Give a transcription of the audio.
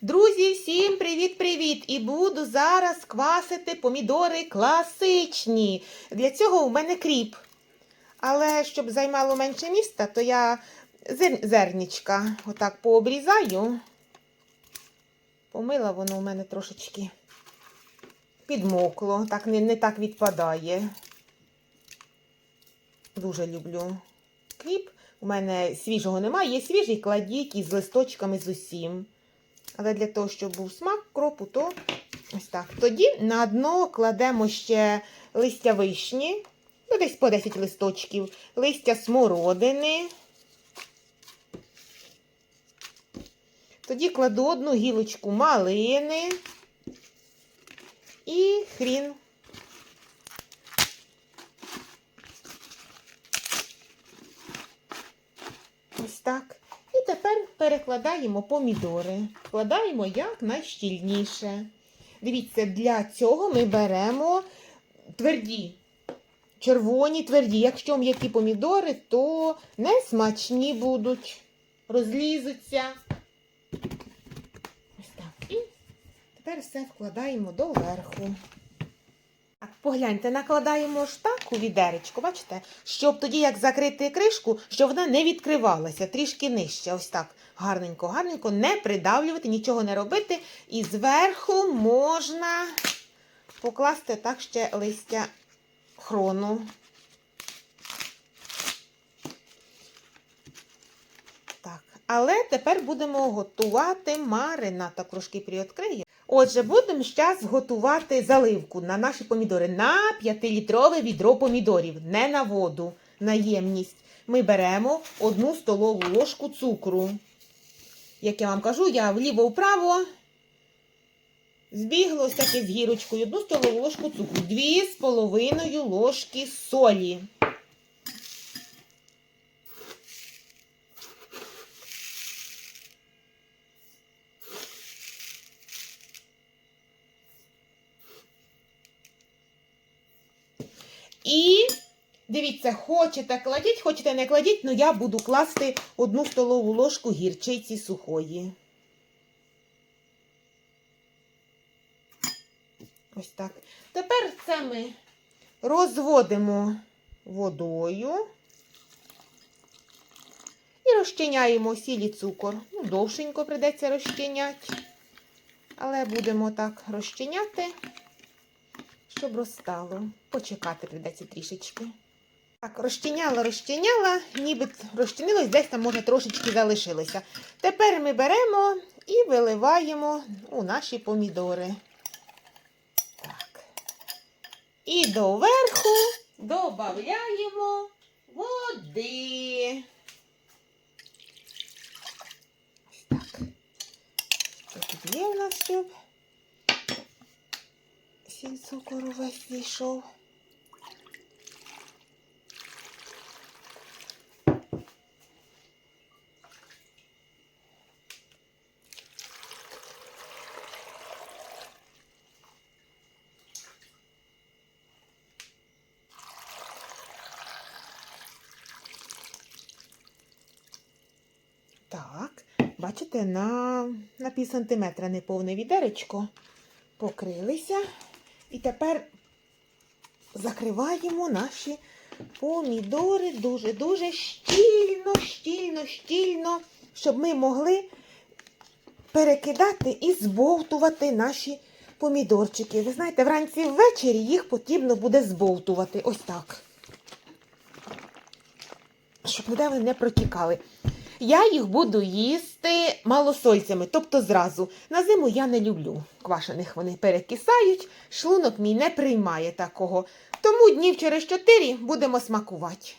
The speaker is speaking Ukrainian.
Друзі, всім привіт-привіт! І буду зараз квасити помідори класичні. Для цього у мене кріп. Але щоб займало менше міста, то я зер... зернічка отак пообрізаю. Помила воно у мене трошечки підмокло, так не, не так відпадає. Дуже люблю кріп. У мене свіжого немає, є свіжий кладіть із листочками з усім. Але для того, щоб був смак кропу, то ось так. Тоді на дно кладемо ще листя вишні, ну десь по 10 листочків, листя смородини. Тоді кладу одну гілочку малини і хрін. Ось так. Перекладаємо помідори. Вкладаємо як найщільніше. Дивіться, для цього ми беремо тверді, червоні тверді. Якщо м'які помідори, то не смачні будуть, розлізуться. Ось так. І тепер все вкладаємо доверху. Погляньте, накладаємо ж так у відеречко, бачите? Щоб тоді, як закрити кришку, щоб вона не відкривалася, трішки нижче. Ось так. Гарненько, гарненько, не придавлювати, нічого не робити. І зверху можна покласти так ще листя хрону. Так, але тепер будемо готувати маринад. Так трошки приоткрию. Отже, будемо зараз готувати заливку на наші помідори на 5-літрове відро помідорів, не на воду, на ємність. Ми беремо одну столову ложку цукру. Як я вам кажу, я вліво-вправо збігло ось таке з гірочкою. Одну столову ложку цукру, дві з половиною ложки солі. І дивіться, хочете кладіть, хочете не кладіть, але я буду класти одну столову ложку гірчиці сухої. Ось так. Тепер це ми розводимо водою і розчиняємо сіль цукор. Ну, довшенько прийдеться розчиняти, але будемо так розчиняти щоб розстало. Почекати прийдеться трішечки. Так, розчиняла, розчиняла, ніби розчинилось, десь там, може, трошечки залишилося. Тепер ми беремо і виливаємо у наші помідори. Так. І доверху додаємо води. Так. Що тут є у нас щоб? Сіль цукор увесь зійшов. Так, бачите, на, на пів сантиметра неповне відеречко покрилися. І тепер закриваємо наші помідори дуже-дуже щільно, щільно, щільно, щоб ми могли перекидати і збовтувати наші помідорчики. Ви знаєте, вранці ввечері їх потрібно буде збовтувати. Ось так. Щоб ніде вони не протікали. Я їх буду їсти малосольцями, тобто зразу. На зиму я не люблю квашених, вони перекисають, шлунок мій не приймає такого. Тому днів через чотири будемо смакувати.